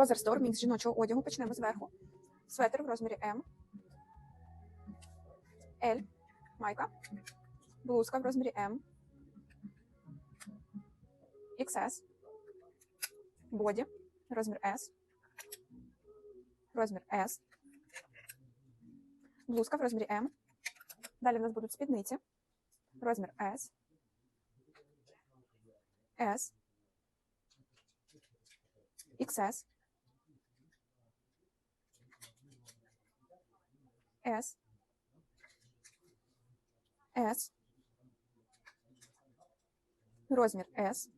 Озер Стор, мікс жіночого одягу. Почнемо зверху. Светр в розмірі М. L. Майка. Блузка в розмірі М. XS. Боді. Розмір S. Розмір S. Блузка в розмірі М. Далі в нас будуть спідниці. Розмір S. S. XS. S. S. Розмір S.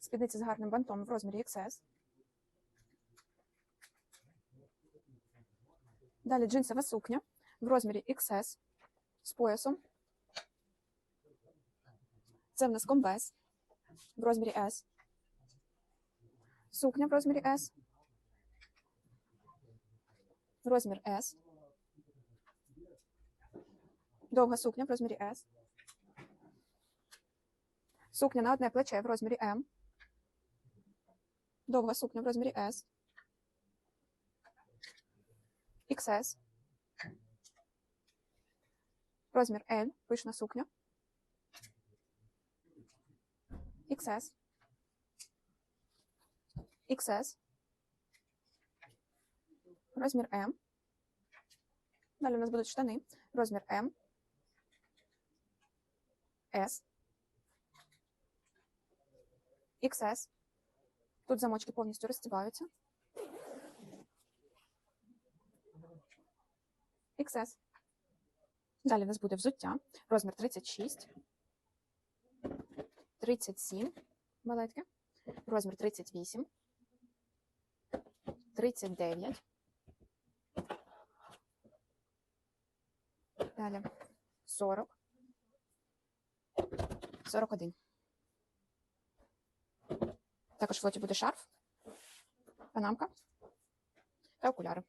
Спідниці з гарним бантом в розмірі XS. Далі джинсова сукня в розмірі XS з поясом. Це в нас комбез в розмірі S. Сукня в розмірі S. Розмір S. Довга сукня в розмірі S. Сукня на одне плече в розмірі М. Довга сукня в розмірі S. XS. Розмір L. Пишна сукня. XS. XS. Розмір М. Далі у нас будуть штани. Розмір М. S. XS. Тут замочки повністю розстібаються. XS. Далі у нас буде взуття. Розмір 36. 37 балетки. Розмір 38. 39. Далі 40. 41. Також в лоті буде шарф, панамка та окуляри.